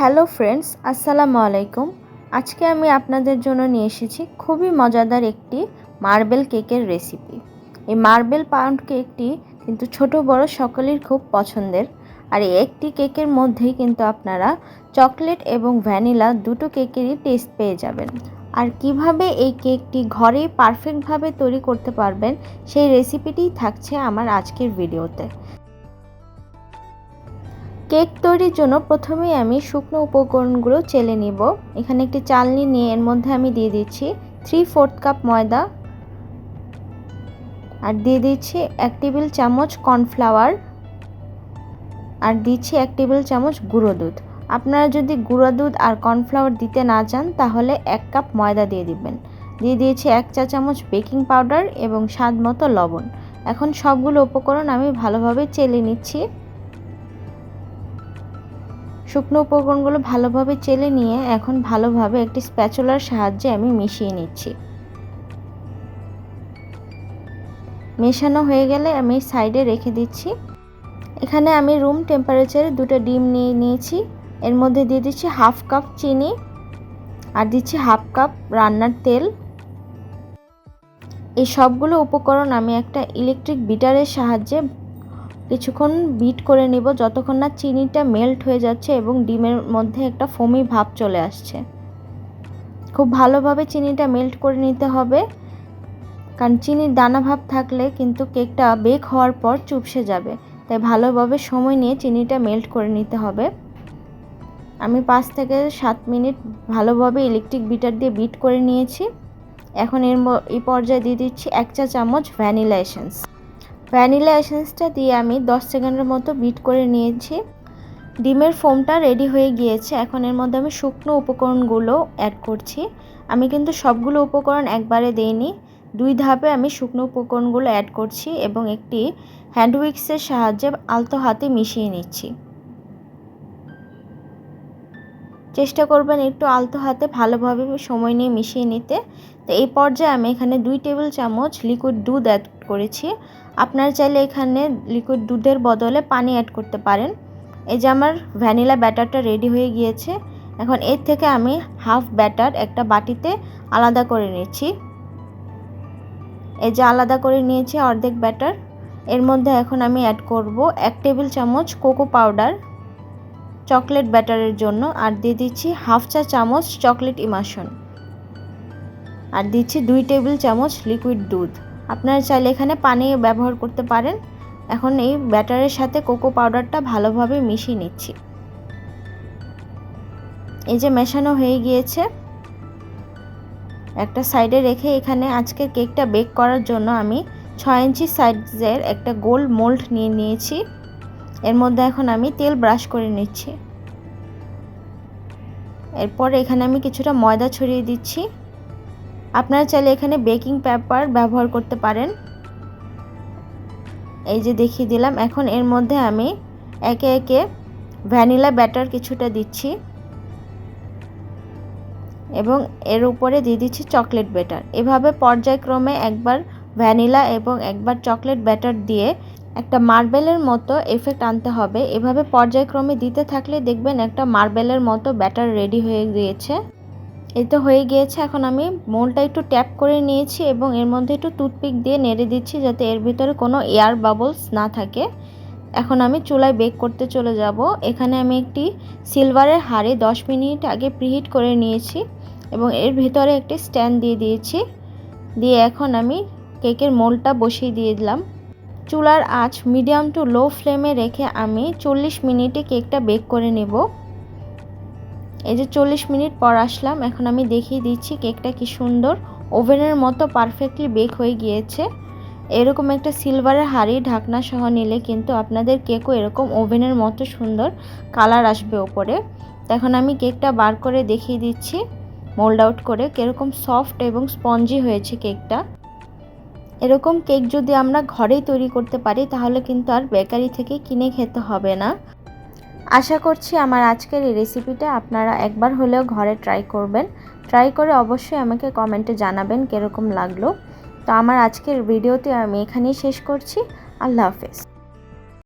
Hello friends, আসসালামু আলাইকুম। আজকে আমি আপনাদের জন্য নিয়ে এসেছি খুবই মজাদার একটি মার্বেল কেকের রেসিপি। এই মার্বেল পাউন্ড কেকটি কিন্তু ছোট, বড় সকলের খুব পছন্দের। আর এই একটি কেকের মধ্যেই কিন্তু আপনারা চকলেট এবং ভ্যানিলা দুটো কেকেরই টেস্ট পেয়ে যাবেন। আর কীভাবে এই কেকটি ঘরে পারফেক্টভাবে তৈরি করতে পারবেন সেই রেসিপিটিই থাকছে আমার আজকের ভিডিওতে। কেক তৈরির জন্য প্রথমেই আমি শুকনো উপকরণগুলো চেলে নিব। এখানে একটি চালনি নিয়ে এর মধ্যে আমি দিয়ে দিচ্ছি থ্রি ফোর্থ কাপ ময়দা। আর দিয়ে দিচ্ছি এক টেবিল চামচ কর্নফ্লাওয়ার আর দিচ্ছি এক টেবিল চামচ গুঁড়ো দুধ। আপনারা যদি গুঁড়ো দুধ আর কর্নফ্লাওয়ার দিতে না চান, তাহলে এক কাপ ময়দা দিয়ে দিবেন। দিয়ে দিয়েছি এক চা চামচ বেকিং পাউডার এবং স্বাদ মতো লবণ। এখন সবগুলো উপকরণ আমি ভালোভাবে চেলে নিচ্ছি। শুকনো উপকরণগুলো ভালোভাবে চেলে নিয়ে এখন ভালোভাবে একটি স্প্যাচুলার সাহায্যে আমি মিশিয়ে নিচ্ছি। মেশানো হয়ে গেলে আমি সাইডে রেখে দিচ্ছি। এখানে আমি রুম টেম্পারেচারে দুটো ডিম নিয়ে নিয়েছি। এর মধ্যে দিয়ে দিচ্ছি হাফ কাপ চিনি আর দিচ্ছি হাফ কাপ রান্নার তেল। এই সবগুলো উপকরণ আমি একটা ইলেকট্রিক বিটারের সাহায্যে কিছুক্ষণ বিট করে নিব, যতক্ষণ না চিনিটা মেল্ট হয়ে যাচ্ছে এবং ডিমের মধ্যে একটা ফোমি ভাব চলে আসছে। খুব ভালোভাবে চিনিটা মেল্ট করে নিতে হবে, কারণ চিনির দানা ভাব থাকলে কিন্তু কেকটা বেক হওয়ার পর চুপসে যাবে। তাই ভালোভাবে সময় নিয়ে চিনিটা মেল্ট করে নিতে হবে। আমি পাঁচ থেকে সাত মিনিট ভালোভাবে ইলেকট্রিক বিটার দিয়ে বিট করে নিয়েছি। এখন এর এই পর্যায়ে দিয়ে দিচ্ছি এক চা চামচ ভ্যানিলা এসেন্স ভ্যানিলা এসেন্সটা দিয়ে আমি 10 সেকেন্ডের মতো বিট করে নিয়েছি। ডিমের ফোমটা রেডি হয়ে গিয়েছে। এখন এর মধ্যে আমি শুকনো উপকরণগুলো অ্যাড করছি। আমি কিন্তু সবগুলো উপকরণ একবারে দেইনি। দুই ধাপে আমি শুকনো উপকরণগুলো অ্যাড করছি এবং একটি হ্যান্ড উইক্সের সাহায্যে আলতো হাতে মিশিয়ে নিচ্ছি। চেষ্টা করবেন একটু আলতো হাতে ভালোভাবে সময় নিয়ে মিশিয়ে নিতে। তো এই পর্যায়ে আমি এখানে দুই টেবিল চামচ লিকুইড দুধ অ্যাড করেছি। আপনার চাইলে এখানে লিকুইড দুধের বদলে পানি অ্যাড করতে পারেন। এই যে আমার ভ্যানিলা ব্যাটারটা রেডি হয়ে গিয়েছে। এখন এর থেকে আমি হাফ ব্যাটার একটা বাটিতে আলাদা করে নিচ্ছি। এই যে আলাদা করে নিয়েছি অর্ধেক ব্যাটার এর মধ্যে এখন আমি অ্যাড করব এক টেবিল চামচ কোকো পাউডার চকলেট ব্যাটারের জন্য আর দিয়ে দিচ্ছি হাফ চা চামচ চকলেট ইমাশন আর দিচ্ছি দুই টেবিল চামচ লিকুইড দুধ। আপনারা চাইলে এখানে পানি ব্যবহার করতে পারেন। এখন এই ব্যাটারের সাথে কোকো পাউডারটা ভালোভাবে মিশিয়ে নিচ্ছি। এই যে মেশানো হয়ে গিয়েছে। একটা সাইডে রেখে এখানে আজকের কেকটা বেক করার জন্য আমি ছয় ইঞ্চি সাইজের একটা গোল মোল্ড নিয়ে নিয়েছি। এর মধ্যে এখন আমি তেল ব্রাশ করে নিচ্ছি। এরপর এখানে আমি কিছুটা ময়দা ছড়িয়ে দিচ্ছি। আপনারা চাইলে এখানে বেকিং পেপার ব্যবহার করতে পারেন। এই যে দেখিয়ে দিলাম, এখন এর মধ্যে আমি একে একে ভ্যানিলা ব্যাটার কিছুটা দিচ্ছি। এবং এর উপরে দিয়ে দিচ্ছি চকলেট ব্যাটার। এভাবে পর্যায়ক্রমে একবার ভ্যানিলা এবং একবার চকলেট ব্যাটার দিয়ে একটা মার্বেলের মতো এফেক্ট আনতে হবে। এভাবে পর্যায়ক্রমে দিতে থাকলে দেখবেন একটা মার্বেলের মতো ব্যাটার রেডি হয়ে গিয়েছে। এই তো হয়ে গিয়েছে। এখন আমি মোলটা একটু ট্যাপ করে নিয়েছি এবং এর মধ্যে একটু টুথপিক দিয়ে নেড়ে দিচ্ছি যাতে এর ভিতরে কোনো এয়ার বাবলস না থাকে। এখন আমি চুলায় বেক করতে চলে যাব। এখানে আমি একটি সিলভারের হাড়ে 10 মিনিট আগে প্রিহিট করে নিয়েছি এবং এর ভিতরে একটি স্ট্যান্ড দিয়ে দিয়েছি। দিয়ে এখন আমি কেকের মোলটা বসিয়ে দিয়ে দিলাম। চুলার আঁচ মিডিয়াম টু লো ফ্লেমে রেখে আমি চল্লিশ মিনিটে কেকটা বেক করে নেব। এই যে চল্লিশ মিনিট পর আসলাম, এখন আমি দেখিয়ে দিচ্ছি কেকটা কি সুন্দর। ওভেনের মতো পারফেক্টলি বেক হয়ে গিয়েছে। এরকম একটা সিলভারের হাড়ি ঢাকনা সহ নিলে কিন্তু আপনাদের কেকও এরকম ওভেনের মতো সুন্দর কালার আসবে ওপরে। এখন আমি কেকটা বার করে দেখিয়ে দিচ্ছি, মোল্ড আউট করে কীরকম সফট এবং স্পঞ্জি হয়েছে কেকটা। এরকম কেক যদি আমরা ঘরেই তৈরি করতে পারি, তাহলে কিন্তু আর বেকারি থেকে কিনে খেতে হবে না। আশা করছি আমার আজকের এই রেসিপিটা আপনারা একবার হলেও ঘরে ট্রাই করবেন। ট্রাই করে অবশ্যই আমাকে কমেন্টে জানাবেন কীরকম লাগল। তো আমার আজকের ভিডিওতে আমি এখানেই শেষ করছি। আল্লাহ হাফেজ।